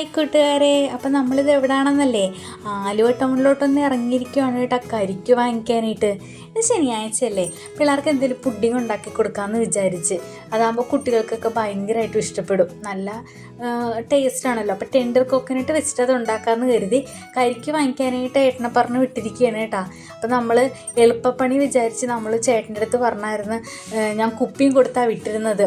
Hi കൂട്ടുകാരെ അപ്പം നമ്മളിത് എവിടാണെന്നല്ലേ? ആലുവ ടൗണിലോട്ടൊന്ന് ഇറങ്ങിയിരിക്കുവാണ് കേട്ടോ കരിക്ക് വാങ്ങിക്കാനായിട്ട്. ഇത് ശനിയാഴ്ചയല്ലേ പിള്ളേർക്ക് എന്തെങ്കിലും പുഡിങ് ഉണ്ടാക്കി കൊടുക്കാമെന്ന് വിചാരിച്ച്. അതാകുമ്പോൾ കുട്ടികൾക്കൊക്കെ ഭയങ്കരമായിട്ടും ഇഷ്ടപ്പെടും. നല്ല ടേസ്റ്റ് ആണല്ലോ. അപ്പോൾ ടെൻഡർ കോക്കനട്ട് വെച്ചിട്ട് അത് ഉണ്ടാക്കാമെന്ന് കരുതി കരിക്ക് വാങ്ങിക്കാനായിട്ട് ഏട്ടനെ പറഞ്ഞ് വിട്ടിരിക്കുകയാണ് കേട്ടോ. അപ്പോൾ നമ്മൾ എളുപ്പപ്പണി വിചാരിച്ച് നമ്മൾ ചേട്ടന്റെ അടുത്ത് പറഞ്ഞായിരുന്നു ഞാൻ കുപ്പിയും കൊടുത്താണ് വിട്ടിരുന്നത്.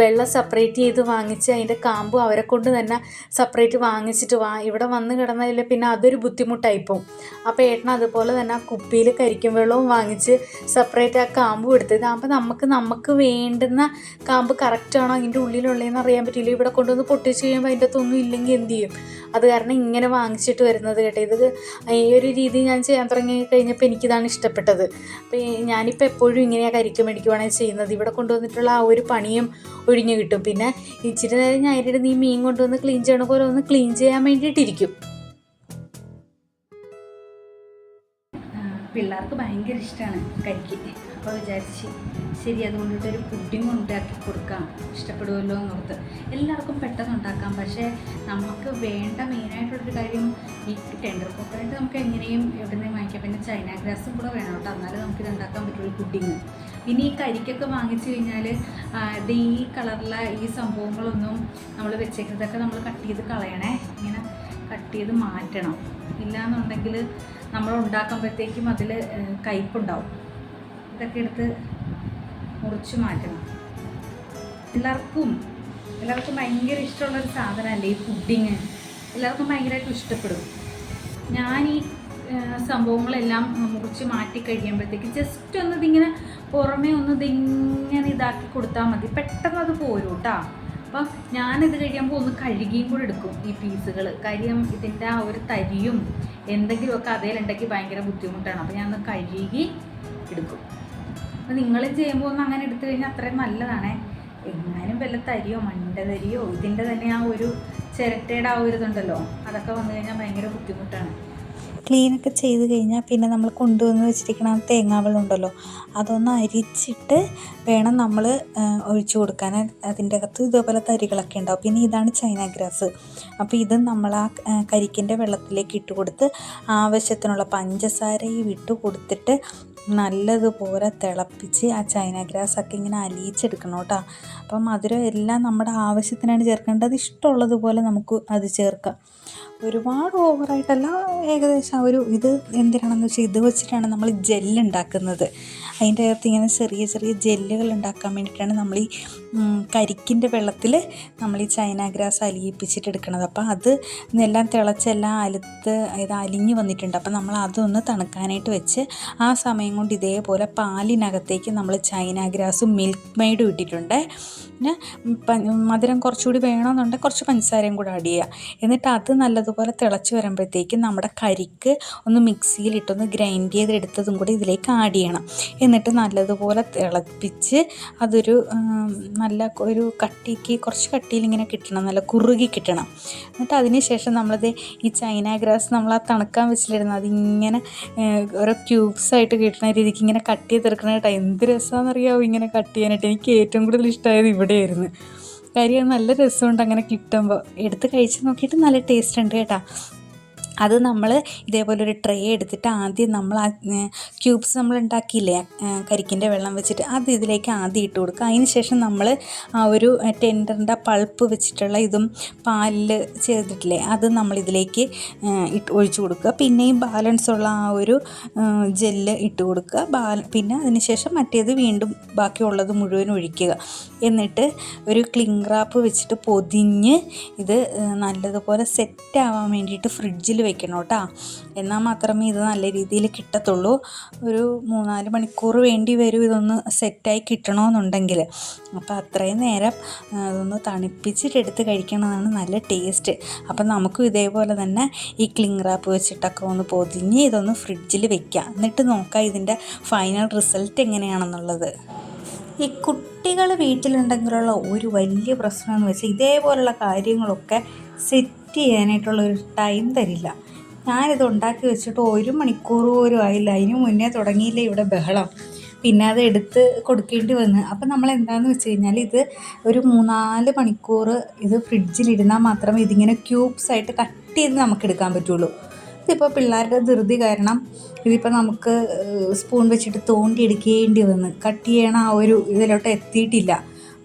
വെള്ളം സെപ്പറേറ്റ് ചെയ്ത് വാങ്ങിച്ച് അതിന്റെ കാമ്പും അവരെ കൊണ്ട് തന്നെ സെപ്പറേറ്റ് വാങ്ങിച്ചിട്ട് വാ ഇവിടെ വന്ന് കിടന്നതിൽ പിന്നെ അതൊരു ബുദ്ധിമുട്ടായിപ്പോവും. അപ്പോൾ ഏട്ടൻ അതുപോലെ തന്നെ ആ കുപ്പിയിൽ കരിക്കും വെള്ളവും വാങ്ങിച്ച് സെപ്പറേറ്റ് ആ കാമ്പ് എടുത്ത് ഇതാകുമ്പോൾ നമുക്ക് നമുക്ക് വേണ്ടുന്ന കാമ്പ് കറക്റ്റാണോ അതിന്റെ ഉള്ളിലുള്ളതെന്ന് അറിയാൻ പറ്റില്ല ഇവിടെ കൊണ്ടുവന്ന് പൊട്ടിച്ച് കഴിയുമ്പോൾ അതിന്റെ അകത്തൊന്നും ഇല്ലെങ്കിൽ എന്ത് ചെയ്യും? അത് കാരണം ഇങ്ങനെ വാങ്ങിച്ചിട്ട് വരുന്നത് കേട്ടോ. ഇത് ഈ ഒരു രീതി ഞാൻ ചെയ്യാൻ തുടങ്ങി കഴിഞ്ഞപ്പോൾ എനിക്കിതാണ് ഇഷ്ടപ്പെട്ടത്. അപ്പോൾ ഞാനിപ്പോൾ എപ്പോഴും ഇങ്ങനെയാണ് കരിക്ക് മേടിക്കുവാണെങ്കിൽ ചെയ്യുന്നത്. ഇവിടെ കൊണ്ടുവന്നിട്ടുള്ള ആ ഒരു പണിയും ഒഴിഞ്ഞു കിട്ടും. പിന്നെ ഇച്ചിരി നേരം ഞാൻ അതിന്റെ നീ മീൻ കൊണ്ടുവന്ന് ക്ലീൻ ചെയ്യണ പോലെ ഒന്ന് ക്ലീൻ ചെയ്യാൻ വേണ്ടിയിട്ടിരിക്കും. പിള്ളേർക്ക് ഭയങ്കര ഇഷ്ടമാണ് കരിക്ക് അപ്പോൾ വിചാരിച്ച് ശരി അതുകൊണ്ടിട്ടൊരു പുഡിങ് ഉണ്ടാക്കി കൊടുക്കാം. ഇഷ്ടപ്പെടുമല്ലോ എന്നോർത്ത് എല്ലാവർക്കും പെട്ടെന്ന് ഉണ്ടാക്കാം. പക്ഷേ നമുക്ക് വേണ്ട മെയിനായിട്ടുള്ളൊരു കാര്യം ഈ ടെൻഡർ കോക്കറായിട്ട് നമുക്ക് എങ്ങനെയും എവിടെ നിന്ന് വാങ്ങിക്കാം. പിന്നെ ചൈന ഗ്രാസും കൂടെ വേണം കേട്ടോ. എന്നാലും നമുക്കിത് ഉണ്ടാക്കാൻ പറ്റുള്ളൂ പുഡിങ് ഇനി ഈ കരിക്കൊക്കെ വാങ്ങിച്ചു കഴിഞ്ഞാൽ ഇത് ഈ കളറിലെ ഈ സംഭവങ്ങളൊന്നും നമ്മൾ വെച്ചേക്കുന്നതൊക്കെ നമ്മൾ കട്ട് ചെയ്ത് കളയണേ. ഇങ്ങനെ കട്ട് ചെയ്ത് മാറ്റണം. ഇല്ലാന്നുണ്ടെങ്കിൽ നമ്മൾ ഉണ്ടാക്കുമ്പോഴത്തേക്കും അതിൽ കയ്പുണ്ടാവും. ഇതൊക്കെ എടുത്ത് മുറിച്ച് മാറ്റണം. എല്ലാവർക്കും എല്ലാവർക്കും ഭയങ്കര ഇഷ്ടമുള്ളൊരു സാധനമല്ലേ ഈ പുഡിങ്? എല്ലാവർക്കും ഭയങ്കരമായിട്ട് ഇഷ്ടപ്പെടും. ഞാൻ ഈ സംഭവങ്ങളെല്ലാം മുറിച്ച് മാറ്റി കഴിയുമ്പോഴത്തേക്ക് ജസ്റ്റ് ഒന്ന് ഇതിങ്ങനെ പുറമേ ഒന്ന് ഇതിങ്ങനെ ഇതാക്കി കൊടുത്താൽ മതി. പെട്ടെന്ന് അത് പോരും കേട്ടോ അപ്പം ഞാനിത് കഴിയുമ്പോൾ ഒന്ന് കഴുകിയും കൂടെ എടുക്കും ഈ പീസുകൾ കാര്യം ഇതിന്റെ ആ ഒരു തരിയും എന്തെങ്കിലുമൊക്കെ അതേലുണ്ടെങ്കിൽ ഭയങ്കര ബുദ്ധിമുട്ടാണ്. അപ്പം ഞാൻ ഒന്ന് കഴുകി എടുക്കും. അപ്പം നിങ്ങൾ ചെയ്യുമ്പോൾ ഒന്ന് അങ്ങനെ എടുത്തു കഴിഞ്ഞാൽ അത്രയും നല്ലതാണേ. എങ്ങാനും വല്ല തരിയോ മണ്ട തരിയോ ഇതിന്റെ തന്നെ ആ ഒരു ചിരട്ടയുടെ ആ ഒരു ഇതുണ്ടല്ലോ. അതൊക്കെ വന്നു കഴിഞ്ഞാൽ ഭയങ്കര ബുദ്ധിമുട്ടാണ്. ക്ലീനൊക്കെ ചെയ്ത് കഴിഞ്ഞാൽ പിന്നെ നമ്മൾ കൊണ്ടുവന്ന് വെച്ചിരിക്കണ ആ ഉണ്ടല്ലോ അതൊന്ന് അരിച്ചിട്ട് വേണം നമ്മൾ ഒഴിച്ചു കൊടുക്കാൻ. അതിന്റെ അകത്ത് ഇതേപോലെ തരികളൊക്കെ ഉണ്ടാവും. പിന്നെ ഇതാണ് ചൈന ഗ്രാസ്. അപ്പോൾ ഇത് നമ്മൾ ആ, കരിക്കിന്റെ വെള്ളത്തിലേക്ക് ഇട്ട് കൊടുത്ത് ആവശ്യത്തിനുള്ള പഞ്ചസാരയും ഇട്ട് കൊടുത്തിട്ട് നല്ലതുപോലെ തിളപ്പിച്ച് ആ ചൈന ഗ്രാസ് ഒക്കെ ഇങ്ങനെ അലിയിച്ചെടുക്കണം കേട്ടോ. അപ്പം മധുരം എല്ലാം നമ്മുടെ ആവശ്യത്തിനാണ് ചേർക്കേണ്ടത്. ഇഷ്ടമുള്ളതുപോലെ നമുക്ക് അത് ചേർക്കാം. ഒരുപാട് ഓവറായിട്ടല്ല ഏകദേശം ആ ഒരു ഇത് എന്തിനാണെന്ന് വെച്ചാൽ ഇത് വെച്ചിട്ടാണ് നമ്മൾ ജെല്ലുണ്ടാക്കുന്നത് അതിന്റെ അകത്ത് ഇങ്ങനെ ചെറിയ ചെറിയ ജെല്ലുകൾ ഉണ്ടാക്കാൻ വേണ്ടിയിട്ടാണ് നമ്മൾ ഈ കരിക്കിന്റെ വെള്ളത്തിൽ നമ്മൾ ഈ ചൈന ഗ്രാസ് അലിയിപ്പിച്ചിട്ട് എടുക്കുന്നത് അപ്പോൾ അത് എല്ലാം തിളച്ചെല്ലാം അലുത്ത് ഇത് അലിഞ്ഞ് വന്നിട്ടുണ്ട്. അപ്പോൾ നമ്മൾ അതൊന്ന് തണുക്കാനായിട്ട് വെച്ച് ആ സമയം കൊണ്ട് ഇതേപോലെ പാലിനകത്തേക്ക് നമ്മൾ ചൈന ഗ്രാസും മിൽക്ക് മെയ്ഡും ഇട്ടിട്ടുണ്ട്. പിന്നെ മധുരം കുറച്ചുകൂടി വേണമെന്നുണ്ടെങ്കിൽ കുറച്ച് പഞ്ചസാരയും കൂടെ ആഡ് ചെയ്യുക എന്നിട്ട് അത് നല്ലതുപോലെ തിളച്ച് വരുമ്പോഴത്തേക്കും നമ്മുടെ കരിക്ക് ഒന്ന് മിക്സിയിലിട്ടൊന്ന് ഗ്രൈൻഡ് ചെയ്തെടുത്തതും കൂടി ഇതിലേക്ക് ആഡ് ചെയ്യണം. എന്നിട്ട് നല്ലതുപോലെ തിളപ്പിച്ച് അതൊരു നല്ല ഒരു കട്ടിക്ക് കുറച്ച് കട്ടിയിൽ ഇങ്ങനെ കിട്ടണം നല്ല കുറുകി കിട്ടണം. എന്നിട്ട് അതിന് ശേഷം നമ്മളത് ഈ ചൈന ഗ്രാസ് നമ്മൾ ആ തണുക്കാൻ വെച്ചിലിരുന്നത് അതിങ്ങനെ ഓരോ ക്യൂബ്സ് ആയിട്ട് കിട്ടുന്ന രീതിക്ക് ഇങ്ങനെ കട്ട് ചെയ്തെടുക്കണ കേട്ടോ. എന്ത് രസമാണെന്നറിയാമോ ഇങ്ങനെ കട്ട് ചെയ്യാനായിട്ട്. എനിക്ക് ഏറ്റവും കൂടുതൽ ഇഷ്ടമായത് ഇവിടെയായിരുന്നു. കാര്യം നല്ല രസമുണ്ട്. അങ്ങനെ കിട്ടുമ്പോൾ എടുത്ത് കഴിച്ച് നോക്കിയിട്ട് നല്ല ടേസ്റ്റ് ഉണ്ട് കേട്ടോ. അത് നമ്മൾ ഇതേപോലെ ഒരു ട്രേ എടുത്തിട്ട് ആദ്യം നമ്മൾ ആ ക്യൂബ്സ് നമ്മൾ ഉണ്ടാക്കിയില്ലേ കരിക്കിന്റെ വെള്ളം വെച്ചിട്ട് അത് ഇതിലേക്ക് ആദ്യം ഇട്ട് കൊടുക്കുക. അതിന് ശേഷം നമ്മൾ ആ ഒരു ടെൻഡറിന്റെ പൾപ്പ് വെച്ചിട്ടുള്ള ഇതും പാലിൽ ചേർത്തിട്ടില്ലേ അത് നമ്മൾ ഇതിലേക്ക് ഇട്ട് ഒഴിച്ചു കൊടുക്കുക. പിന്നെയും ബാലൻസ് ഉള്ള ആ ഒരു ജെല്ല് ഇട്ട് കൊടുക്കുക. ബാല പിന്നെ അതിന് ശേഷം മറ്റേത് വീണ്ടും ബാക്കിയുള്ളത് മുഴുവൻ ഒഴിക്കുക. എന്നിട്ട് ഒരു ക്ലിംഗ് റാപ്പ് വെച്ചിട്ട് പൊതിഞ്ഞ് ഇത് നല്ലതുപോലെ സെറ്റ് ആവാൻ വേണ്ടിയിട്ട് ഫ്രിഡ്ജിൽ വെക്കണം കേട്ടോ. എന്നാൽ മാത്രമേ ഇത് നല്ല രീതിയിൽ കിട്ടത്തുള്ളൂ. ഒരു മൂന്നാൽ മണിക്കൂർ വേണ്ടി വരും ഇതൊന്ന് സെറ്റായി കിട്ടണമെന്നുണ്ടെങ്കിൽ. അപ്പോൾ അത്രയും നേരം അതൊന്ന് തണുപ്പിച്ചിട്ട് എടുത്ത് കഴിക്കണതാണ് നല്ല ടേസ്റ്റ്. അപ്പം നമുക്കും ഇതേപോലെ തന്നെ ഈ ക്ലിംഗ് റാപ്പ് വെച്ചിട്ടൊക്കെ ഒന്ന് പൊതിഞ്ഞ് ഇതൊന്ന് ഫ്രിഡ്ജിൽ വെക്കാം. എന്നിട്ട് നോക്കാം ഇതിന്റെ ഫൈനൽ റിസൾട്ട് എങ്ങനെയാണെന്നുള്ളത്. ഈ കുട്ടികൾ വീട്ടിലുണ്ടെങ്കിലുള്ള ഒരു വലിയ പ്രശ്നം എന്ന് വെച്ചാൽ ഇതേപോലുള്ള കാര്യങ്ങളൊക്കെ സെറ്റ് ചെയ്യാനായിട്ടുള്ള ഒരു ടൈം തരില്ല. ഞാനിത് ഉണ്ടാക്കി വെച്ചിട്ട് ഒരു മണിക്കൂർ പോലും ആയില്ല. അതിന് മുന്നേ തുടങ്ങിയില്ല ഇവിടെ ബഹളം. പിന്നെ അത് എടുത്ത് കൊടുക്കേണ്ടി വന്ന്. അപ്പം നമ്മൾ എന്താണെന്ന് വെച്ച് കഴിഞ്ഞാൽ ഇത് ഒരു മൂന്നാൽ മണിക്കൂർ ഇത് ഫ്രിഡ്ജിലിരുന്നാൽ മാത്രമേ ഇതിങ്ങനെ ക്യൂബ്സ് ആയിട്ട് കട്ട് ചെയ്ത് നമുക്ക് എടുക്കാൻ പറ്റുള്ളൂ. ഇതിപ്പോൾ പിള്ളേരുടെ ധൃതി കാരണം ഇതിപ്പോൾ നമുക്ക് സ്പൂൺ വെച്ചിട്ട് തോണ്ടി എടുക്കേണ്ടി വന്ന്. കട്ട് ചെയ്യണ ആ ഒരു ഇതിലോട്ട് എത്തിയിട്ടില്ല.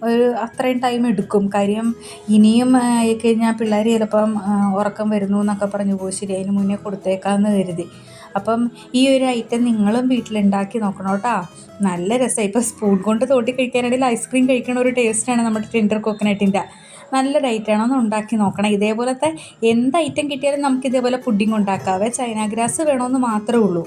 ഒരു അത്രയും ടൈം എടുക്കും. കാര്യം ഇനിയും ആയിക്കഴിഞ്ഞാൽ പിള്ളേർ ചിലപ്പം ഉറക്കം വരുന്നു എന്നൊക്കെ പറഞ്ഞു പോകും. ശരി അതിന് മുന്നേ കൊടുത്തേക്കാന്ന് കരുതി. അപ്പം ഈ ഒരു ഐറ്റം നിങ്ങളും വീട്ടിലുണ്ടാക്കി നോക്കണം കേട്ടോ. നല്ല രസമാണ് ഇപ്പോൾ സ്പൂൺ കൊണ്ട് തോട്ടി കഴിക്കാനാണെങ്കിൽ ഐസ്ക്രീം കഴിക്കണ ഒരു ടേസ്റ്റാണ് നമ്മുടെ ടെൻഡർ കോക്കനട്ടിന്റെ നല്ല ഡൈറ്റാണ് ഒന്ന് ഉണ്ടാക്കി നോക്കണം. ഇതേപോലത്തെ എന്ത് ഐറ്റം കിട്ടിയാലും നമുക്ക് ഇതേപോലെ പുഡിംഗ് ഉണ്ടാക്കാവേ ചൈന ഗ്രാസ് വേണമെന്ന് മാത്രമേ ഉള്ളൂ.